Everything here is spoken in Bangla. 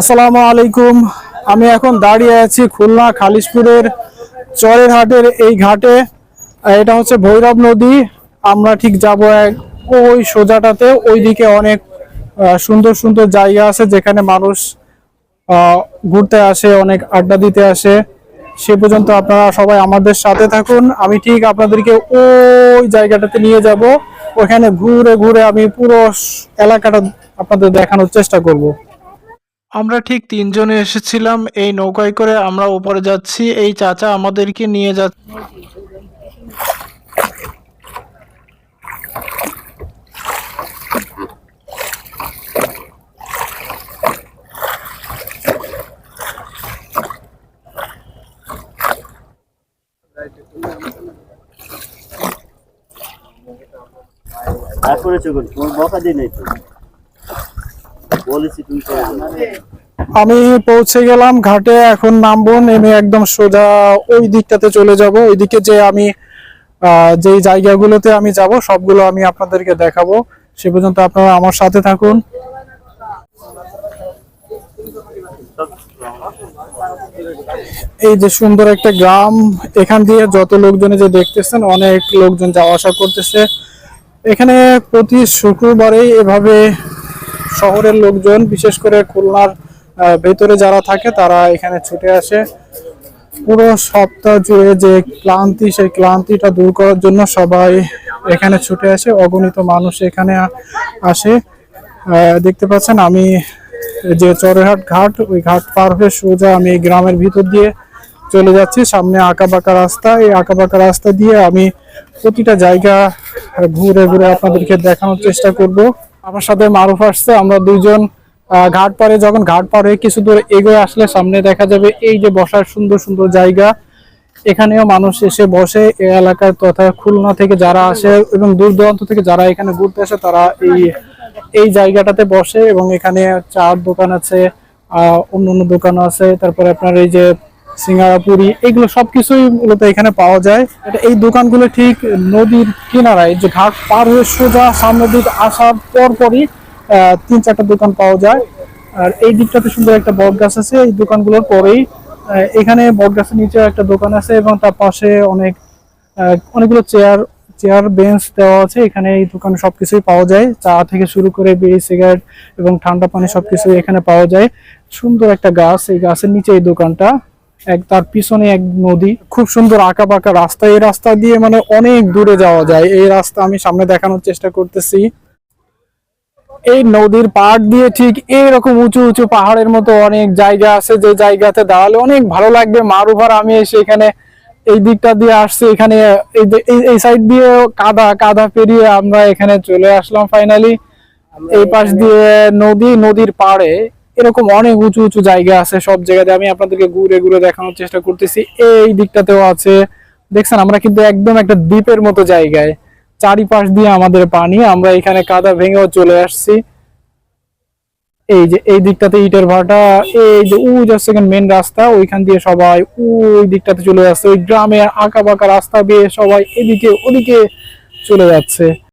আসসালামু আলাইকুম। আমি এখন দাঁড়িয়ে আছি খুলনা খালিশপুরের চরের হাটের এই ঘাটে। এটা হচ্ছে ভৈরব নদী। আমরা ঠিক যাব ওই সোজাটাতে। ওইদিকে অনেক সুন্দর সুন্দর জায়গা আছে যেখানে মানুষ ঘুরতে আসে, অনেক আড্ডা দিতে আসে। সে পর্যন্ত আপনারা সবাই আমাদের সাথে থাকুন। আমি ঠিক আপনাদেরকে ওই জায়গাটাতে নিয়ে যাব। ওখানে ঘুরে ঘুরে আমি পুরো এলাকাটা আপনাদের দেখানোর চেষ্টা করব। আমরা ঠিক তিনজনে এসেছিলাম এই নৌকায় করে, আমরা উপরে যাচ্ছি, এই চাচা আমাদেরকে নিয়ে যাচ্ছে। আর করেছ কোন? তোমার বকা দিয়ে নাই তো? বলেছি তুমি আমি পৌঁছে গেলাম ঘাটে, এখন নামবো, নেমে একদম সোজা ওই দিকটাতে চলে যাব। ওইদিকে যে আমি যেই জায়গাগুলোতে আমি যাব, সবগুলো আমি আপনাদেরকে দেখাবো। সে পর্যন্ত আপনারা আমার সাথে থাকুন। এই যে সুন্দর একটা গ্রাম, এখান দিয়ে যত লোকজন যে দেখতেছেন, অনেক লোকজন যাওয়া আসা করতেছে। এখানে প্রতি শুক্রবারেই এভাবে শহরের লোকজন, বিশেষ করে খুলনার ভেতরে যারা থাকে তারা এখানে ছুটে আসে। পুরো সপ্তাহ জুড়ে যে ক্লান্তি, সেই ক্লান্তিটা দূর করার জন্য সবাই এখানে ছুটে আসে। অগণিত মানুষ এখানে আসে। দেখতে পাচ্ছেন আমি যে চরেরহাট ঘাট, ওই ঘাট পার হয়ে সোজা আমি গ্রামের ভিতর দিয়ে চলে যাচ্ছি। সামনে আঁকা বাঁকা রাস্তা। এই আঁকা বাঁকা রাস্তা দিয়ে আমি প্রতিটা জায়গা ঘুরে ঘুরে আপনাদেরকে দেখানোর চেষ্টা করব। আমার সাথে মারুফ আসছে, আমরা দুইজন ঘাট পারে যখন ঘাট হয়ে কিছু দূর এগোয়ে আসলে সামনে দেখা যাবে এই যে বসার সুন্দর সুন্দর জায়গা। এখানেও মানুষ এসে বসে, এই এলাকার তথা খুলনা থেকে যারা আসে এবং দূর দূরান্ত থেকে যারা এখানে ঘুরতে আসে, তারা এই এই জায়গাটাতে বসে এবং এখানে চার দোকান আছে অন্য অন্য দোকান আছে। তারপরে আপনার এই যে সিঙ্গারা পুরি এগুলো সবকিছুই মূলত এখানে পাওয়া যায়। এটা এই দোকানগুলো ঠিক নদীর কিনারায় যে ঘাট পার হয়ে সোজা সামনের দিকে আসার পর পরই আহ, তিন চারটা দোকান পাওয়া যায়। আর এই দিকটাতে সুন্দর একটা বট গাছ আছে এই দোকানগুলোর পরেই এখানে বট গাছের নিচে একটা দোকান আছে এবং তার পাশে অনেক অনেকগুলো চেয়ার চেয়ার বেঞ্চ দেওয়া আছে। এখানে এই দোকানে সবকিছুই পাওয়া যায়। চা থেকে শুরু করে বিড়ি সিগারেট এবং ঠান্ডা পানি সবকিছুই এখানে পাওয়া যায়। সুন্দর একটা গাছ এই গাছের নিচে এই দোকানটা। এক তার পিছনে এক নদী। খুব সুন্দর আঁকা বাঁকা রাস্তা। এই রাস্তা দিয়ে মানে অনেক দূরে যাওয়া যায়। এই রাস্তা আমি সামনে দেখানোর চেষ্টা করতেছি। এই নদীর পাড় দিয়ে ঠিক এইরকম উঁচু উঁচু পাহাড়ের মতো অনেক জায়গা আছে। যে জায়গাতে দাঁড়ালে অনেক ভালো লাগবে। মারুভার আমি এসে এখানে এই দিকটা দিয়ে আসছি। এখানে এই সাইড দিয়ে কাদা কাদা পেরিয়ে আমরা এখানে চলে আসলাম ফাইনালি এই পাশ দিয়ে নদী নদীর পাড়ে এরকম অনেক উঁচু উঁচু জায়গা আছে, সব জায়গাতে আমি আপনাদেরকে ঘুরে ঘুরে দেখানোর চেষ্টা করতেছি। এই দিকটাতেও আছে। দেখছেন, আমরা কিন্তু একদম একটা দ্বীপের মতো জায়গায়। চারিপাশ দিয়ে আমাদের পানি, আমরা এখানে কাদা ভেঙেও চলে আসছি। এই যে, এই দিকটাতে ইটের ভাটা, এই যে ওই যাচ্ছে মেন রাস্তা, ওইখান দিয়ে সবাই ওই দিকটাতে চলে যাচ্ছে। ওই গ্রামে আঁকা বাঁকা রাস্তা দিয়ে সবাই এদিকে ওদিকে চলে যাচ্ছে।